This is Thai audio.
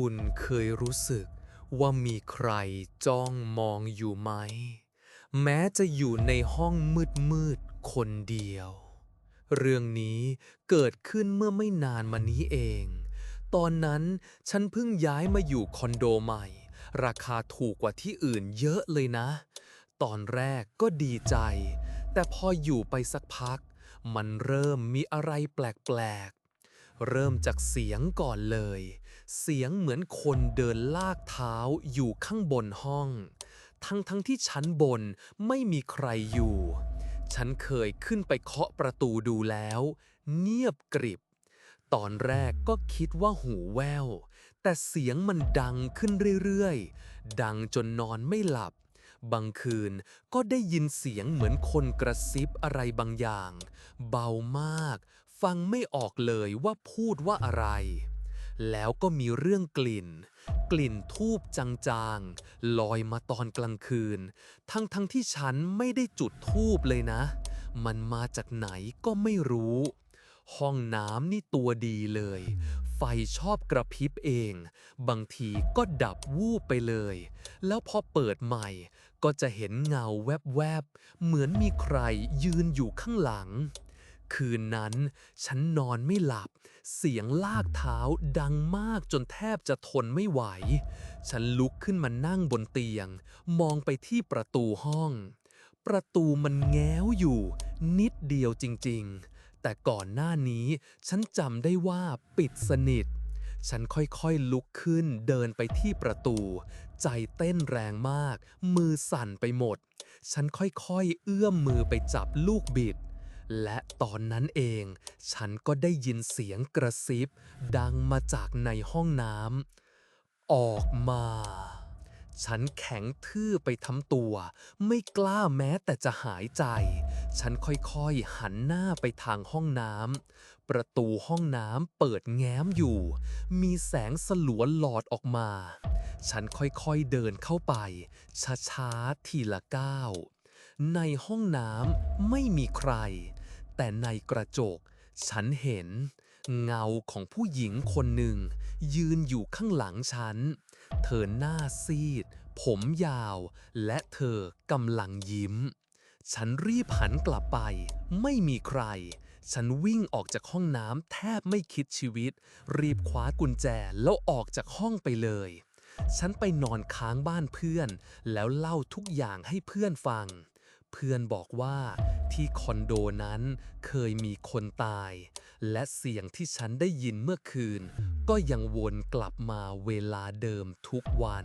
คุณเคยรู้สึกว่ามีใครจ้องมองอยู่ไหม แม้จะอยู่ในห้องมืดๆคนเดียว เรื่องนี้เกิดขึ้นเมื่อไม่นานมานี้เอง ตอนนั้นฉันเพิ่งย้ายมาอยู่คอนโดใหม่ ราคาถูกกว่าที่อื่นเยอะเลยนะ ตอนแรกก็ดีใจ แต่พออยู่ไปสักพัก มันเริ่มมีอะไรแปลกๆ เริ่มจากเสียงก่อนเลย เสียงเหมือนคนเดินลากเท้าอยู่ข้างบนห้อง ทั้งทั้งที่ชั้นบนไม่มีใครอยู่ ฉันเคยขึ้นไปเคาะประตูดูแล้ว เงียบกริบ ตอนแรกก็คิดว่าหูแวว แต่เสียงมันดังขึ้นเรื่อยๆ ดังจนนอนไม่หลับบางคืนก็ได้ยินเสียงเหมือนคนกระซิบอะไรบางอย่าง เบามาก ฟังไม่ออกเลยว่าพูดว่าอะไร แล้วก็มีเรื่องกลิ่น กลิ่นทูบจางๆ ลอยมาตอนกลางคืน ทั้งๆที่ฉันไม่ได้จุดทูบเลยนะ มันมาจากไหนก็ไม่รู้ ห้องน้ำนี่ตัวดีเลย ไฟชอบกระพริบเอง บางทีก็ดับวูบไปเลย แล้วพอเปิดใหม่ ก็จะเห็นเงาแวบๆ เหมือนมีใครยืนอยู่ข้างหลัง คืนนั้น ฉันนอนไม่หลับ เสียงลากเท้าดังมากจนแทบจะทนไม่ไหว ฉันลุกขึ้นมานั่งบนเตียง มองไปที่ประตูห้อง ประตูมันแง้วอยู่ นิดเดียวจริงๆ แต่ก่อนหน้านี้ฉันจำได้ว่าปิดสนิท ฉันค่อยๆลุกขึ้นเดินไปที่ประตู ใจเต้นแรงมาก มือสั่นไปหมด ฉันค่อยๆ เอื้อมมือไปจับลูกบิด และตอนนั้นเอง ฉันก็ได้ยินเสียงกระซิบ ดังมาจากในห้องน้ำออกมา ฉันแข็งทื่อไปทั้งตัว ไม่กล้าแม้แต่จะหายใจ ฉันค่อยๆหันหน้าไปทางห้องน้ำประตูห้องน้ำเปิดแง้มอยู่ มีแสงสลัวหลอดออกมา ฉันค่อยๆเดินเข้าไป ช้าๆทีละก้าวในห้องน้ำไม่มีใคร แต่ในกระจก ฉันเห็น เงาของผู้หญิงคนหนึ่ง ยืนอยู่ข้างหลังฉัน เธอหน้าซีด ผมยาว และเธอกำลังยิ้ม ฉันรีบหันกลับไป ไม่มีใคร ฉันวิ่งออกจากห้องน้ำแทบไม่คิดชีวิต รีบคว้ากุญแจแล้วออกจากห้องไปเลยฉันไปนอนค้างบ้านเพื่อน แล้วเล่าทุกอย่างให้เพื่อนฟัง เพื่อนบอกว่าที่คอนโดนั้นเคยมีคนตาย และเสียงที่ฉันได้ยินเมื่อคืน ก็ยังวนกลับมาเวลาเดิมทุกวัน